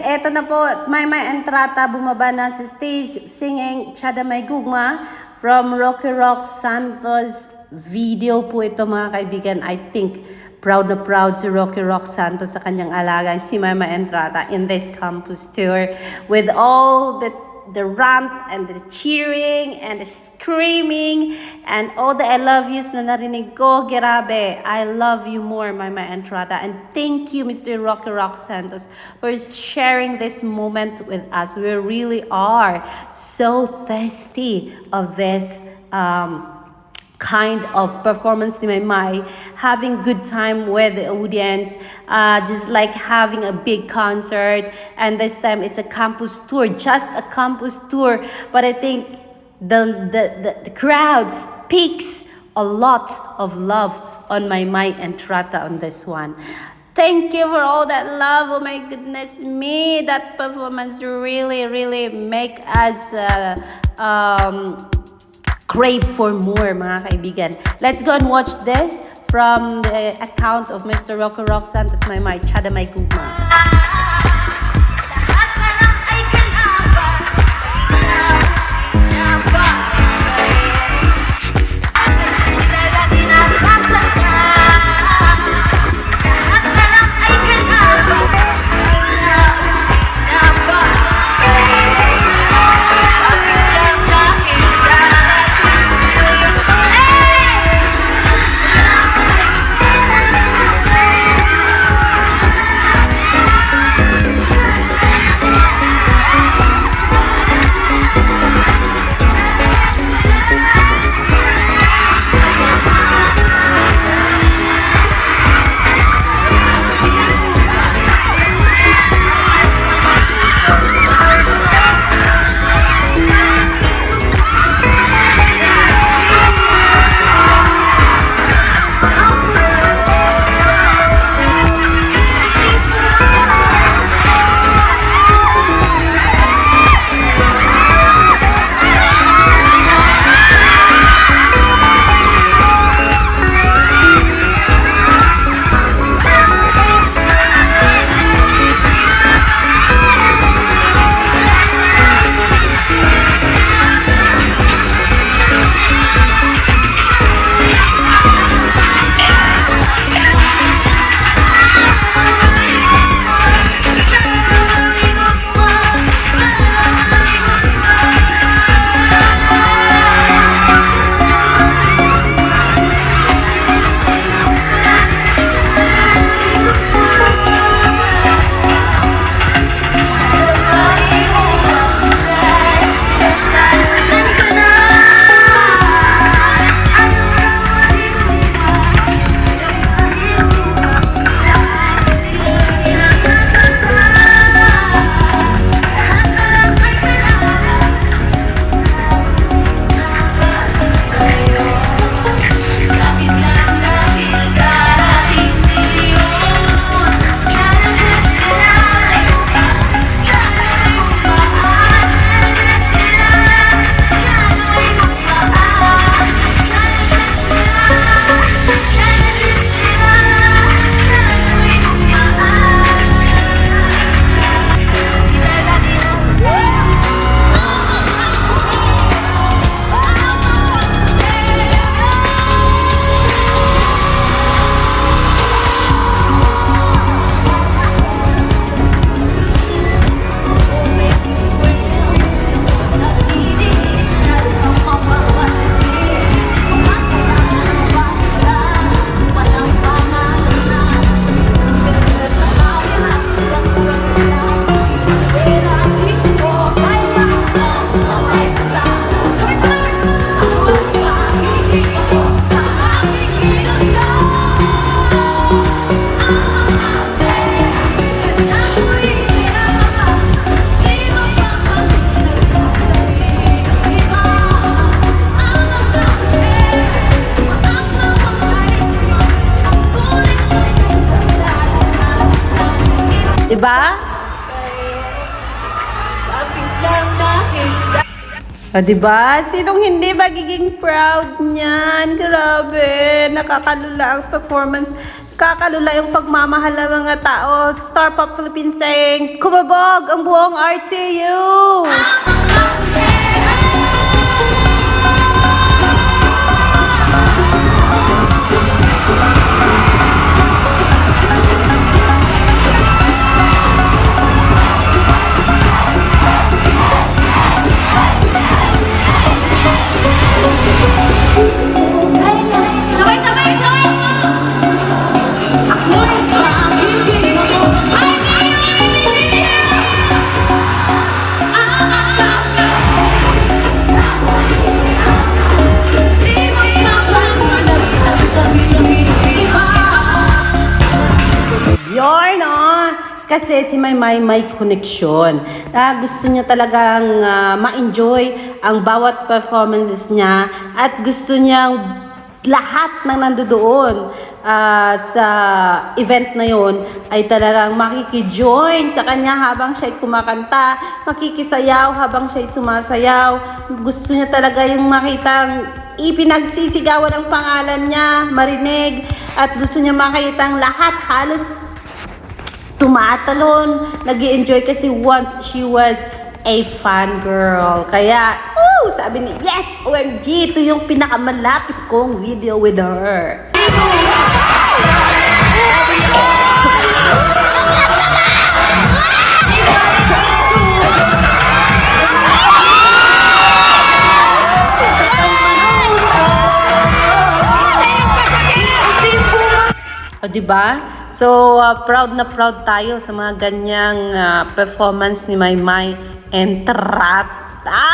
eto na po, may may entrata bumaba na sa stage singing Chada May Gugma from Rocky Rock Santos video po ito mga kaibigan. I think proud na proud si Rocky Rock Santos sa kanyang alagang si Mama Entrata in this campus tour with all the the rant and the cheering and the screaming and all the I love yous na narinig ko. Grabe. I love you more, Mama Entrata. And thank you, Mr. Rocky Rock Santos, for sharing this moment with us. We really are so thirsty of this um, kind of performance ni Maymay, having good time with the audience, uh, just like having a big concert. And this time it's a campus tour, just a campus tour. But I think the the, the, the crowd speaks a lot of love on my mind and Trata on this one. Thank you for all that love. Oh my goodness me. That performance really, really make us uh, um, crave for more, mga kaibigan. Let's go and watch this from the account of Mr. Rocco Rock Santos Maymay, Chada May Gugma. O, diba? Sinong hindi magiging proud niyan? Grabe. Nakakalula ang performance Kakalula yung pagmamahal ng mga tao. Star Pop Philippines saying, kumabog ang buong RTU! Kasi si Maymay may connection. Ah, gusto niya talagang ah, ma-enjoy ang bawat performances niya at gusto niyang lahat ng nandoon ah, sa event na yon ay talagang makikijoin sa kanya habang siya'y kumakanta, makikisayaw habang siya'y sumasayaw. Gusto niya talaga yung makitang ipinagsisigawan ang pangalan niya, marinig, at gusto niya makita ang lahat halos tumatalon. nag enjoy kasi once she was a fan girl. Kaya, ooh, sabi ni, yes, OMG, ito yung pinakamalapit kong video with her. O, di ba? So, uh, proud na proud tayo sa mga ganyang uh, performance ni Maymay Entrata.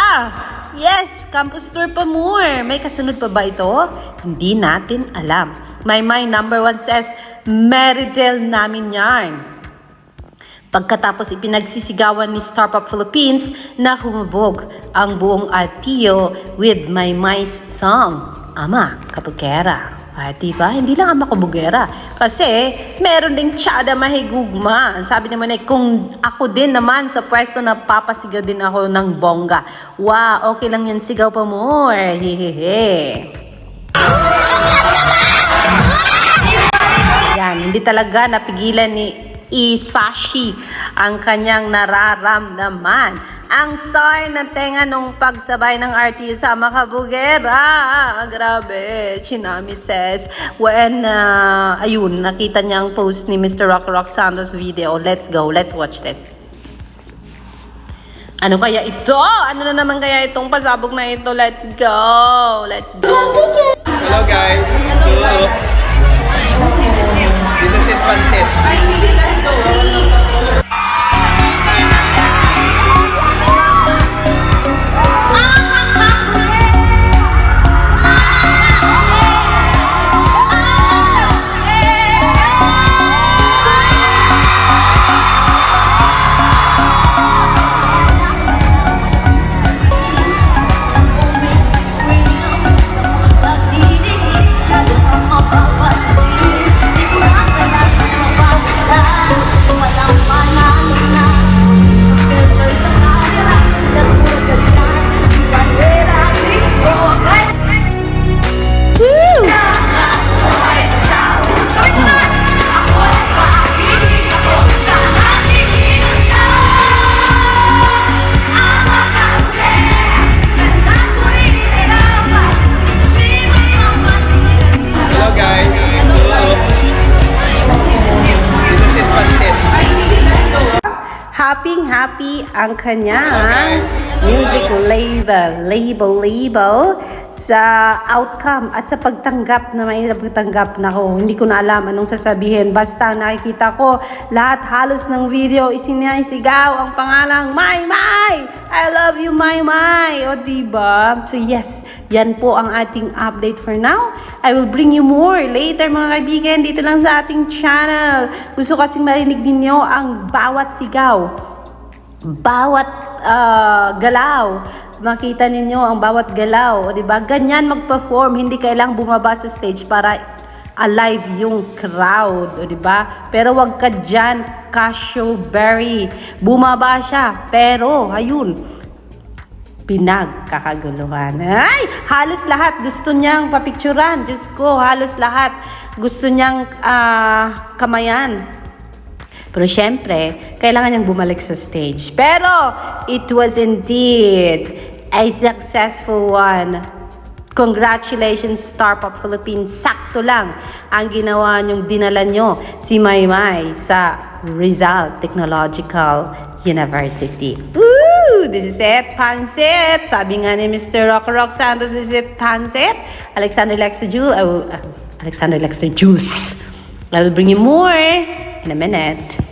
Yes, campus tour pa more. May kasunod pa ba ito? Hindi natin alam. Maymay number one says, Meridel namin yarn. Pagkatapos ipinagsisigawan ni Startup Philippines na humabog ang buong Atio with My Mais song, Ama Kabugera. At diba, hindi lang Ama Kabugera. Kasi meron ding Chada Mahigugma. Ang Sabi naman ay kung ako din naman sa pwesto na papasigaw din ako ng bongga. Wow, okay lang yan sigaw pa more. Hehehe. Yan, hindi talaga napigilan ni Isashi ang kanyang nararamdaman. Ang sign ng tenga nung pagsabay ng RTU sa Makabugera. Grabe, Chinami says. When, uh, ayun, nakita niya ang post ni Mr. Rock Rock Santos video. Let's go, let's watch this. Ano kaya ito? Ano na naman kaya itong pasabog na ito? Let's go! Let's go! Hello guys. Hello. This is it pancit. Walang ang kanyang music label, label, label sa outcome at sa pagtanggap na may pagtanggap na ko. Hindi ko na alam anong sasabihin. Basta nakikita ko lahat halos ng video isinisigaw ang pangalang May May! I love you, May May! O diba? So yes, yan po ang ating update for now. I will bring you more later mga kaibigan dito lang sa ating channel. Gusto kasing marinig ninyo ang bawat sigaw bawat ah, galaw, makita ninyo ang bawat galaw, o 'di ba? Ganyan mag-perform, hindi kailang bumaba sa stage para alive yung crowd, o 'di ba? Pero wag ka diyan, Casio Berry. Bumaba siya, pero ayun, pinagkakaguluhan. Ay! Halos lahat gusto niyang papicturan. Diyos ko, halos lahat gusto niyang ah, kamayan. Pero syempre, kailangan niyang bumalik sa stage. Pero, it was indeed a successful one. Congratulations, Star Pop Philippines. Sakto lang ang ginawa niyong dinala niyo si Maymay sa Rizal Technological University. Woo! This is it, Pansit! Sabi nga ni Mr. Rock Rock Santos, this is it, Pansit. Alexander Lexer Jules, oh, uh, Alexander Lexer Jules. I will bring you more in a minute.